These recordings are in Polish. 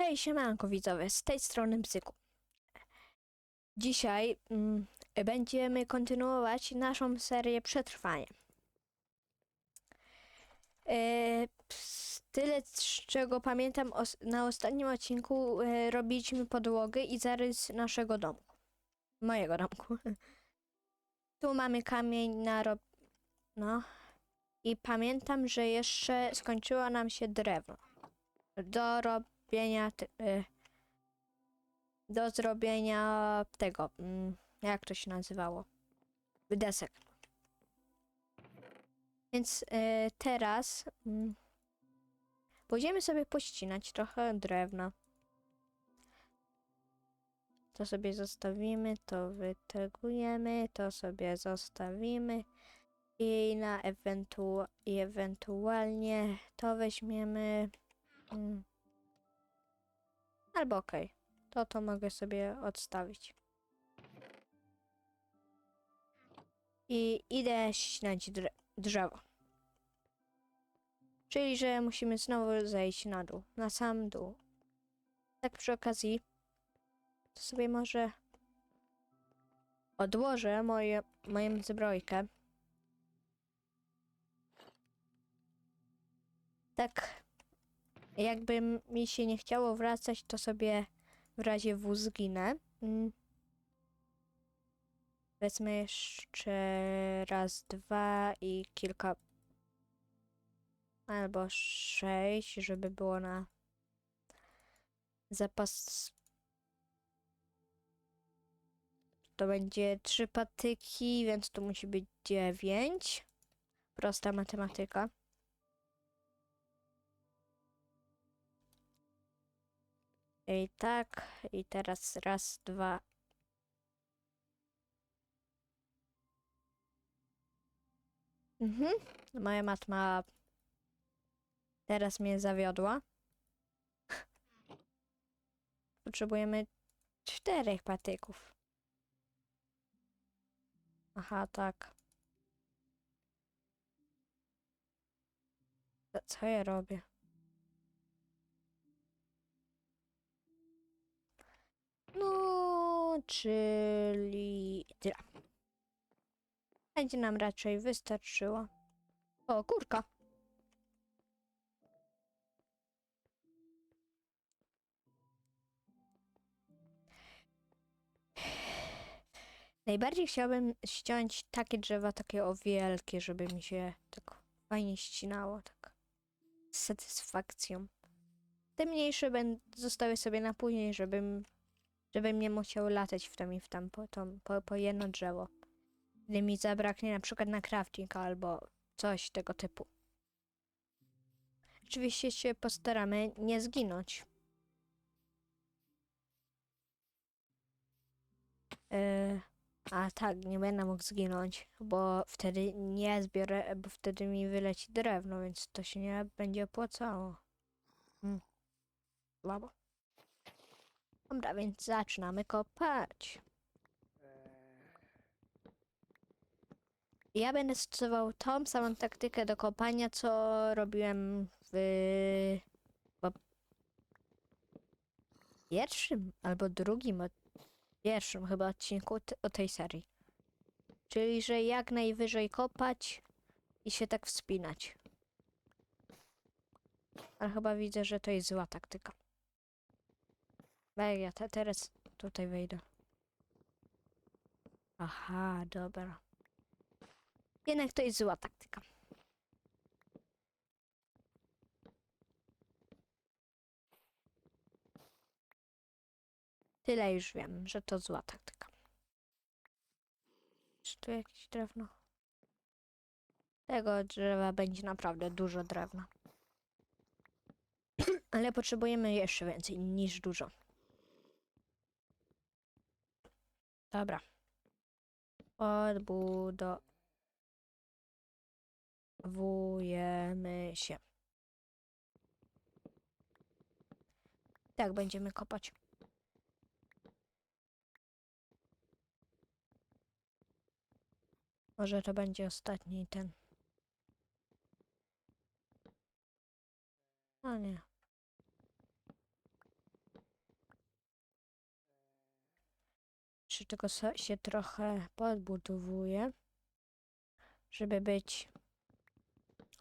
Hej, siemanko widzowie, z tej strony Bzyku. Dzisiaj mm, będziemy kontynuować naszą serię Przetrwanie. E, tyle, z czego pamiętam, os- na ostatnim odcinku e, robiliśmy podłogę i zarys naszego domku. Mojego domku. tu mamy kamień na rob... No. I pamiętam, że jeszcze skończyło nam się drewno. Do robienia... Ty- y, do zrobienia tego... mm, Jak to się nazywało? Desek. Więc y, teraz... mm, Pójdziemy sobie pościnać trochę drewna. To sobie zostawimy, to wytegujemy, to sobie zostawimy i na ewentu i ewentualnie to weźmiemy. Mm. Albo okej, to to mogę sobie odstawić. I idę ścinać dre- drzewo. Czyli, że musimy znowu zejść na dół, na sam dół. Tak przy okazji, to sobie może odłożę moje, moją zbrojkę. Tak, jakby mi się nie chciało wracać, to sobie w razie W zginę. Mm. Wezmę jeszcze raz, dwa i kilka albo sześć, żeby było na zapas. To będzie trzy patyki, więc tu musi być dziewięć. Prosta matematyka. I tak, i teraz raz, dwa. Mhm, moja matma teraz mnie zawiodła. Potrzebujemy czterech patyków. Aha, tak. Co- ja robię? No, czyli tyle. Będzie nam raczej wystarczyło. O, kurka. Najbardziej chciałbym ściąć takie drzewa, takie o wielkie, żeby mi się tak fajnie ścinało, tak z satysfakcją. Te mniejsze będę zostawię sobie na później, żebym, żebym nie musiał latać w tam i w tam po, to, po, po jedno drzewo. Gdy mi zabraknie na przykład na crafting albo coś tego typu. Oczywiście się postaramy nie zginąć. Yy, a tak, nie będę mógł zginąć, bo wtedy nie zbiorę, bo wtedy mi wyleci drewno, więc to się nie będzie opłacało. Hmm. Słabo. Dobra, więc zaczynamy kopać. Ja będę stosował tą samą taktykę do kopania, co robiłem w pierwszym albo drugim, pierwszym chyba odcinku o tej serii. Czyli, że jak najwyżej kopać i się tak wspinać. Ale chyba widzę, że to jest zła taktyka. Ej, ja te, teraz tutaj wejdę. Aha, dobra. Jednak to jest zła taktyka. Tyle już wiem, że to zła taktyka. Czy tu jakieś drewno? Tego drzewa będzie naprawdę dużo drewna. Ale potrzebujemy jeszcze więcej niż dużo. Dobra. Odbudowujemy się. Tak, będziemy kopać. Może to będzie ostatni ten. A nie. Tylko so- się trochę podbudowuje, żeby być,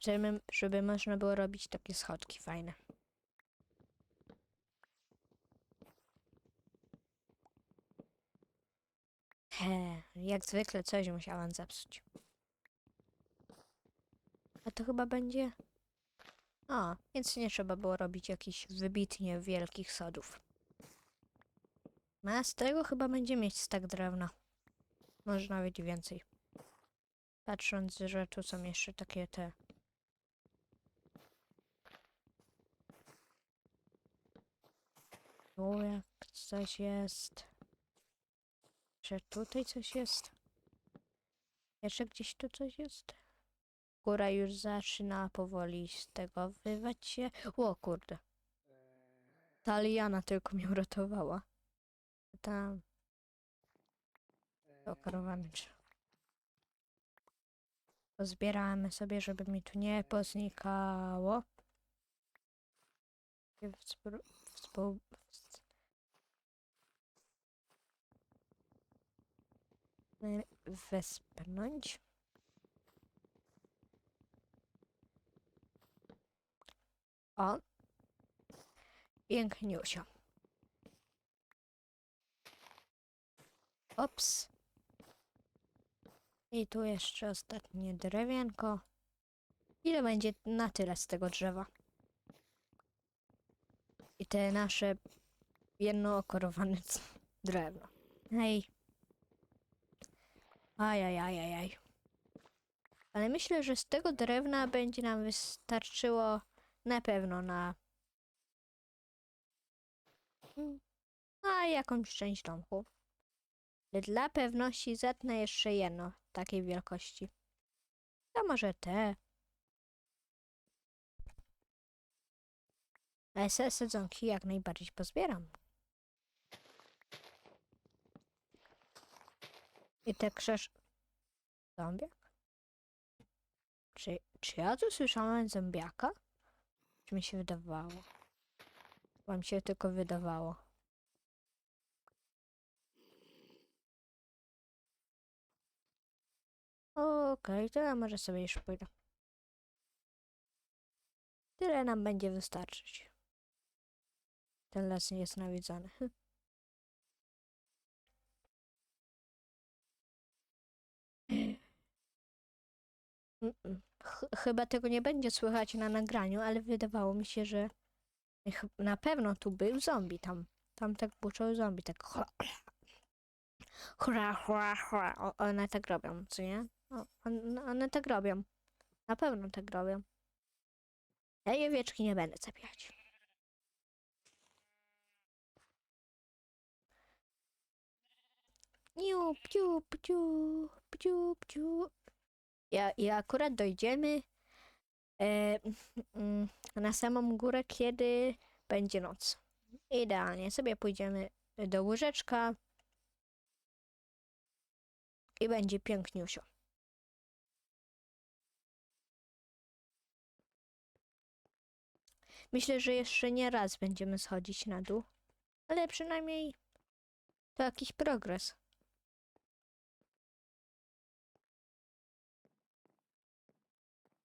żeby, żeby można było robić takie schodki fajne. He, jak zwykle coś musiałam zepsuć. A to chyba będzie... O, więc nie trzeba było robić jakichś wybitnie wielkich sadów. No, z tego chyba będzie mieć stak drewna. Może nawet więcej. Patrząc, że tu są jeszcze takie te... Tu jak coś jest. Że tutaj coś jest. Jeszcze gdzieś tu coś jest. Góra już zaczyna powoli z tego wywać się. O kurde. Ta liana tylko mnie uratowała. Tam. To karowany drzewo. Pozbieramy sobie, żeby mi tu nie poznikało. I współ- współ- Wespnąć. O. Piękniusio. Ops. I tu jeszcze ostatnie drewienko. Ile będzie na tyle z tego drzewa? I te nasze jednookorowane c- drewno. Hej. Ajajajajaj. Ale myślę, że z tego drewna będzie nam wystarczyło na pewno na... Na jakąś część domku. Dla pewności zetnę jeszcze jedno takiej wielkości. To może te. Ale se sadzonki jak najbardziej pozbieram. I te krzyż... Zombiak? Czy, czy ja tu słyszałem zombiaka? Czy mi się wydawało? Wam się tylko wydawało. Okej, to ja może sobie już pójdę. Tyle nam będzie wystarczyć. Ten las nie jest nawiedzony. Chyba tego nie będzie słychać na nagraniu, ale wydawało mi się, że na pewno tu był zombie tam. Tam tak buczał zombie, tak hura, hura. O, one tak robią, co nie? O, on, one tak robią. Na pewno tak robią. Ja jej wieczki nie będę zabijać. Niu, pciu, pciu, pciu, pciu. Ja, I akurat dojdziemy e, mm, na samą górę, kiedy będzie noc. Idealnie sobie pójdziemy do łyżeczka i będzie piękniusio. Myślę, że jeszcze nie raz będziemy schodzić na dół, ale przynajmniej to jakiś progres.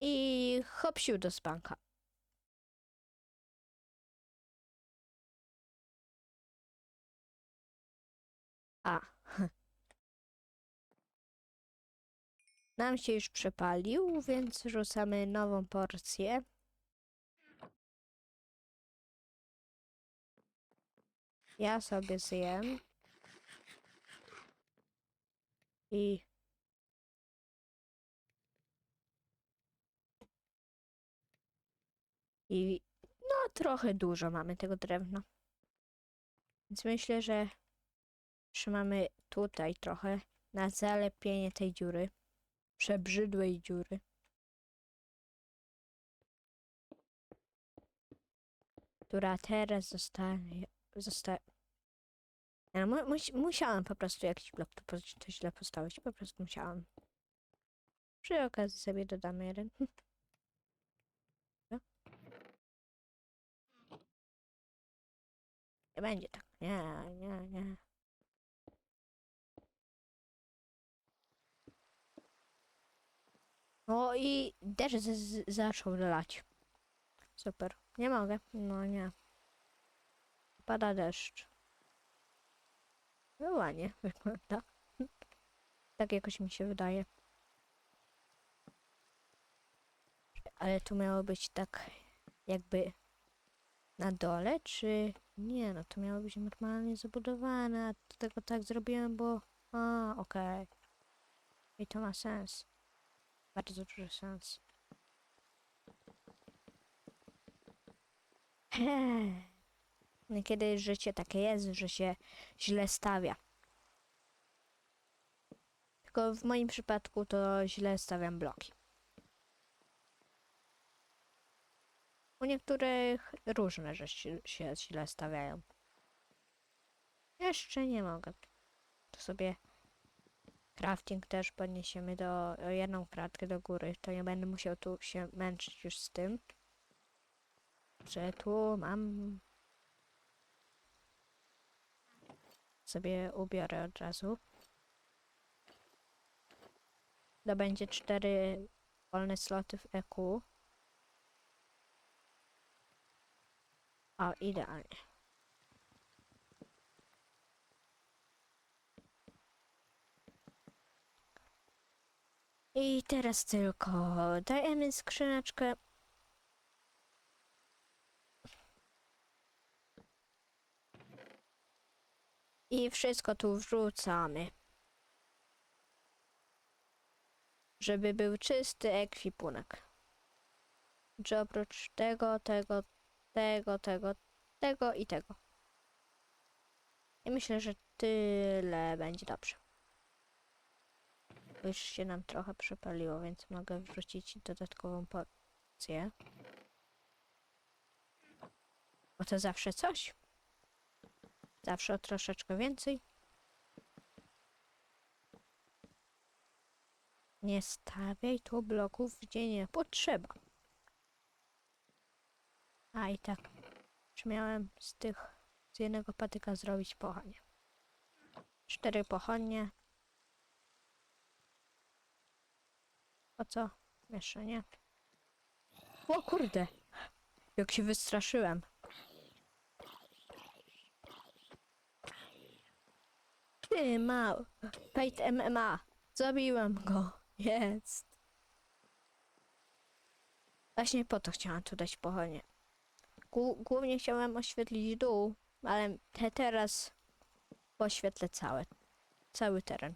I hopsiu do spanka. A. Nam się już przepalił, więc rzucamy nową porcję. Ja sobie zjem. I I no trochę dużo mamy tego drewna. Więc myślę, że trzymamy tutaj trochę na zalepienie tej dziury. Przebrzydłej dziury. Która teraz zostanie. Zosta... Ja no, mu, mu, musiałem po prostu jakiś blok to coś źle postawić, po prostu musiałem. Przy okazji sobie dodamy jeden. No. Nie będzie tak. Nie, nie, nie. No i deszcz zaczął lać. Super. Nie mogę. No nie. Pada deszcz. No ładnie wygląda. Tak jakoś mi się wydaje. Ale tu miało być tak jakby na dole, czy nie? No to miało być normalnie zabudowane, a tego tak zrobiłem, bo... A, okej. I to ma sens. Bardzo duży sens. Niekiedy życie takie jest, że się źle stawia. Tylko w moim przypadku to źle stawiam bloki. U niektórych różne rzeczy się źle stawiają. Jeszcze nie mogę. To sobie crafting też podniesiemy do jedną kratkę do góry. To nie będę musiał tu się męczyć już z tym. Że tu mam. Sobie ubiorę od razu. To będzie cztery wolne sloty w EQ. O, idealnie. I teraz tylko dajemy skrzyneczkę. I wszystko tu wrzucamy. Żeby był czysty ekwipunek. Czy oprócz tego, tego, tego, tego, tego i tego. I myślę, że tyle będzie dobrze. Bo Już się nam trochę przepaliło, więc mogę wrzucić dodatkową porcję. Bo to zawsze coś. Zawsze o troszeczkę więcej. Nie stawiaj tu bloków, gdzie nie potrzeba. A i tak. Już miałem z tych, z jednego patyka zrobić pochodnie. Cztery pochodnie. Po co? Jeszcze nie. O kurde! Jak się wystraszyłem. Ty mał. Pejt MMA. Zabiłem go. Jest. Właśnie po to chciałam tu dać pochodnie. Głó- Głównie chciałem oświetlić dół, ale te teraz poświetlę całe, cały teren.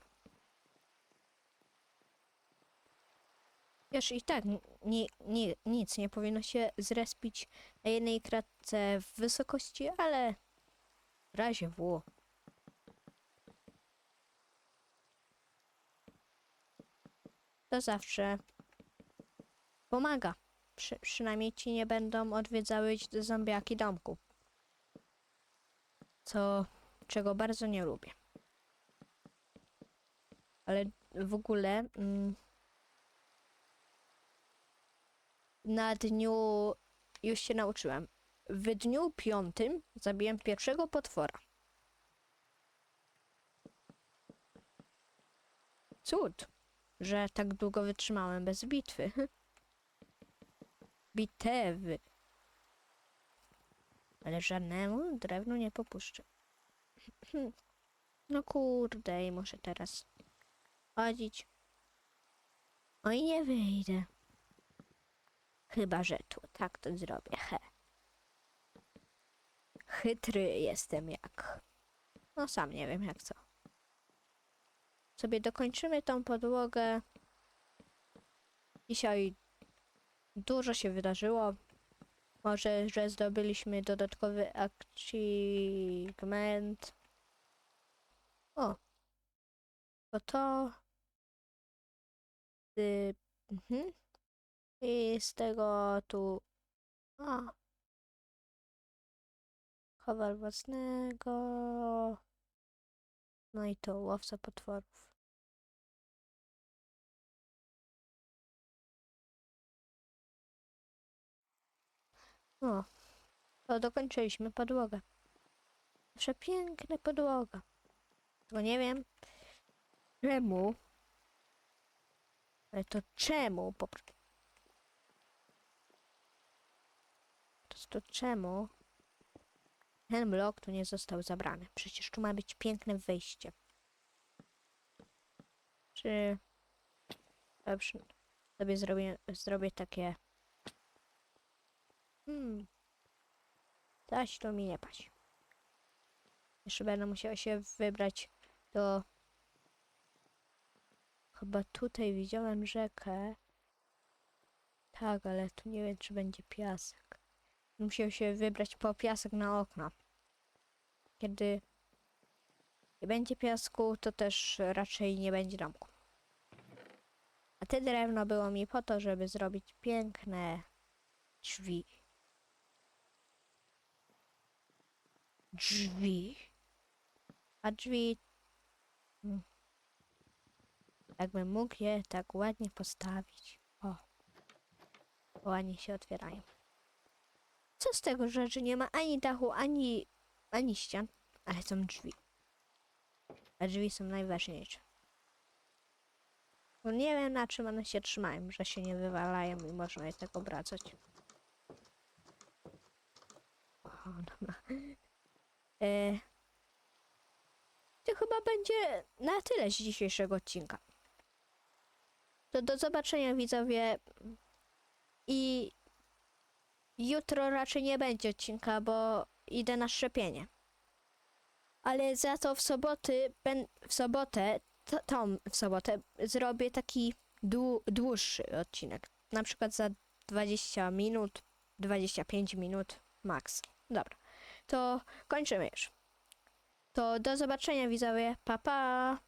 Wiesz, i tak ni, ni, nic nie powinno się zrespić na jednej kratce w wysokości, ale razie W. To zawsze pomaga. Przy, przynajmniej ci nie będą odwiedzały zombiaki domku. Co, czego bardzo nie lubię. Ale w ogóle mm, na dniu już się nauczyłem. W dniu piątym zabiłem pierwszego potwora. Cud, że tak długo wytrzymałem bez bitwy. Bitewy. Ale żadnemu drewnu nie popuszczę. No kurde, i muszę teraz chodzić. O i nie wyjdę. Chyba, że tu tak to zrobię. He. Chytry jestem jak. No sam nie wiem jak co. Sobie dokończymy tą podłogę. Dzisiaj dużo się wydarzyło. Może, że zdobyliśmy dodatkowy achievement. O. To to. Y, mhm. I z tego tu. A. Kowal własnego. No i to łowca potworów. O, to dokończyliśmy podłogę. Przepiękna podłoga. Tylko nie wiem, czemu Ale to czemu? Po... To, to czemu ten blok tu nie został zabrany? Przecież tu ma być piękne wyjście. Czy... Dobrze. Sobie zrobię, zrobię takie... Hmm. Coś tu mi nie paść. Jeszcze będę musiała się wybrać do... Chyba tutaj widziałem rzekę. Tak, ale tu nie wiem, czy będzie piasek. Musiał się wybrać po piasek na okna. Kiedy nie będzie piasku, to też raczej nie będzie domku. A te drewno było mi po to, żeby zrobić piękne drzwi. Drzwi. A drzwi. mm, Jakbym mógł je tak ładnie postawić. O. Ładnie się otwierają. Co z tego, że, nie ma ani dachu, ani, ani ścian, ale są drzwi. A drzwi są najważniejsze. Bo nie wiem na czym one się trzymają, że się nie wywalają i można je tak obracać. O, dobra. E, to chyba będzie na tyle z dzisiejszego odcinka. To do zobaczenia widzowie. I jutro raczej nie będzie odcinka, bo idę na szczepienie. Ale za to w soboty, w sobotę, to, tą w sobotę zrobię taki dłu, dłuższy odcinek. Na przykład za 20 minut, 25 minut max. Dobra, to kończymy już. To do zobaczenia widzowie. Pa pa!